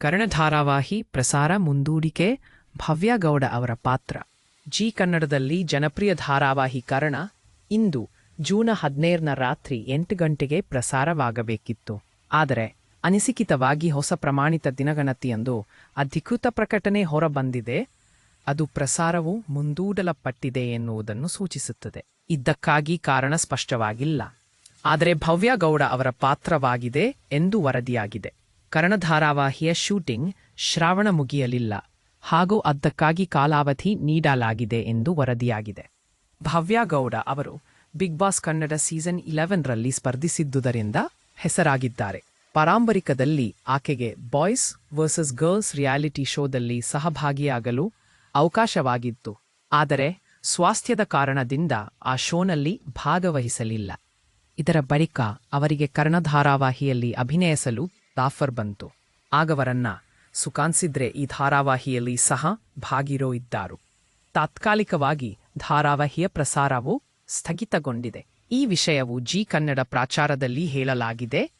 ಕರ್ಣ ಧಾರಾವಾಹಿ ಪ್ರಸಾರ ಮುಂದೂಡಿಕೆ ಭವ್ಯಗೌಡ ಅವರ ಪಾತ್ರ. ಜಿ ಕನ್ನಡದಲ್ಲಿ ಜನಪ್ರಿಯ ಧಾರಾವಾಹಿ ಕರ್ಣ ಇಂದು ಜೂನ್ ಹದಿನೇಳನ ರಾತ್ರಿ ಎಂಟು ಗಂಟೆಗೆ ಪ್ರಸಾರವಾಗಬೇಕಿತ್ತು. ಆದರೆ ಅನಿಸಿಕಿತವಾಗಿ ಹೊಸ ಪ್ರಮಾಣಿತ ದಿನಗಣತಿಯೊಂದು ಅಧಿಕೃತ ಪ್ರಕಟಣೆ ಹೊರಬಂದಿದೆ. ಅದು ಪ್ರಸಾರವು ಮುಂದೂಡಲ್ಪಟ್ಟಿದೆ ಎನ್ನುವುದನ್ನು ಸೂಚಿಸುತ್ತದೆ. ಇದ್ದಕ್ಕಾಗಿ ಕಾರಣ ಸ್ಪಷ್ಟವಾಗಿಲ್ಲ. ಆದರೆ ಭವ್ಯಗೌಡ ಅವರ ಪಾತ್ರವಾಗಿದೆ ಎಂದು ವರದಿಯಾಗಿದೆ. ಕರ್ಣ ಧಾರಾವಾಹಿಯ ಶೂಟಿಂಗ್ ಶ್ರಾವಣ ಮುಗಿಯಲಿಲ್ಲ. ಹಾಗೂ ಅದಕ್ಕಾಗಿ ಕಾಲಾವಧಿ ನೀಡಲಾಗಿದೆ ಎಂದು ವರದಿಯಾಗಿದೆ. ಭವ್ಯ ಗೌಡ ಅವರು ಬಿಗ್ ಬಾಸ್ ಕನ್ನಡ ಸೀಸನ್ ಇಲೆವೆನ್ರಲ್ಲಿ ಸ್ಪರ್ಧಿಸಿದ್ದುದರಿಂದ ಹೆಸರಾಗಿದ್ದಾರೆ. ಪಾರಂಪರಿಕದಲ್ಲಿ ಆಕೆಗೆ ಬಾಯ್ಸ್ ವರ್ಸಸ್ ಗರ್ಲ್ಸ್ ರಿಯಾಲಿಟಿ ಶೋದಲ್ಲಿ ಸಹಭಾಗಿಯಾಗಲು ಅವಕಾಶವಾಗಿತ್ತು. ಆದರೆ ಸ್ವಾಸ್ಥ್ಯದ ಕಾರಣದಿಂದ ಆ ಶೋನಲ್ಲಿ ಭಾಗವಹಿಸಲಿಲ್ಲ. ಇದರ ಬಳಿಕ ಅವರಿಗೆ ಕರ್ಣಧಾರಾವಾಹಿಯಲ್ಲಿ ಅಭಿನಯಿಸಲು ಆಫರ್ ಬಂತು. ಆಗವರನ್ನ ಸುಖಾನ್ಸಿದ್ರೆ ಈ ಧಾರಾವಾಹಿಯಲ್ಲಿ ಸಹ ಭಾಗಿರೋ ಇದ್ದಾರು. ತಾತ್ಕಾಲಿಕವಾಗಿ ಧಾರಾವಾಹಿಯ ಪ್ರಸಾರವು ಸ್ಥಗಿತಗೊಂಡಿದೆ. ಈ ವಿಷಯವು ಜಿ ಕನ್ನಡ ಪ್ರಾಚಾರದಲ್ಲಿ ಹೇಳಲಾಗಿದೆ.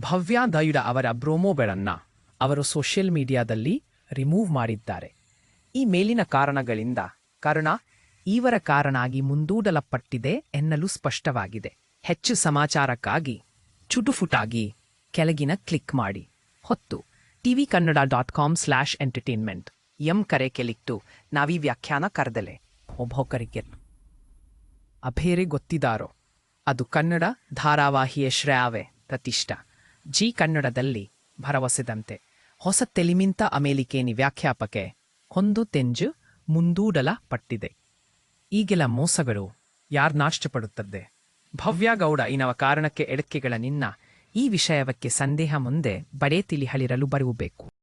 ಭವ್ಯಾ ದಯುಡ ಅವರ ಬ್ರೋಮೋಗಳನ್ನ ಅವರು ಸೋಷಿಯಲ್ ಮೀಡಿಯಾದಲ್ಲಿ ರಿಮೂವ್ ಮಾಡಿದ್ದಾರೆ. ಈ ಮೇಲಿನ ಕಾರಣಗಳಿಂದ ಕರುಣ ಈವರ ಕಾರಣಾಗಿ ಮುಂದೂಡಲ್ಪಟ್ಟಿದೆ ಎನ್ನಲು ಸ್ಪಷ್ಟವಾಗಿದೆ. ಹೆಚ್ಚು ಸಮಾಚಾರಕ್ಕಾಗಿ ಚುಟುಫುಟಾಗಿ ಕೆಳಗಿನ ಕ್ಲಿಕ್ ಮಾಡಿ. ಹೊತ್ತು. TV Kannada dot com slash entertainment. M ಕರೆ ಕೆಲಿಕ್ತು. ನಾವೀ ವ್ಯಾಖ್ಯಾನ ಕರೆದಲೆ. ಒಬ್ಬೊಕರಿಗೆ ಅಭೇರೆ ಗೊತ್ತಿದಾರೋ? ಅದು ಕನ್ನಡ ಧಾರಾವಾಹಿಯ ಶ್ರೇಯಾವೆ ಪ್ರತಿಷ್ಠ. ಜಿ ಕನ್ನಡದಲ್ಲಿ ಭರವಸೆದಂತೆ. ಹೊಸ ತೆಲಿಮಿಂತ ಅಮೇಲಿಕೇನಿ ವ್ಯಾಖ್ಯಾಪಕೆ. ಹೊಂದು ತೆಂಜು ಮುಂದೂಡಲ ಪಟ್ಟಿದೆ. ಈಗೆಲ್ಲ ಮೋಸಗಳು ಯಾರ್ ನಾಷ್ಟಪಡುತ್ತದೆ ಗೌಡ ಇನವ ಕಾರಣಕ್ಕೆ ಎಡಕ್ಕೆಗಳ ನಿನ್ನ ಈ ವಿಷಯವಕ್ಕೆ ಸಂದೇಹ ಮುಂದೆ ಬಡೇ ತಿಳಿಹಳಿರಲು ಬರುವಬೇಕು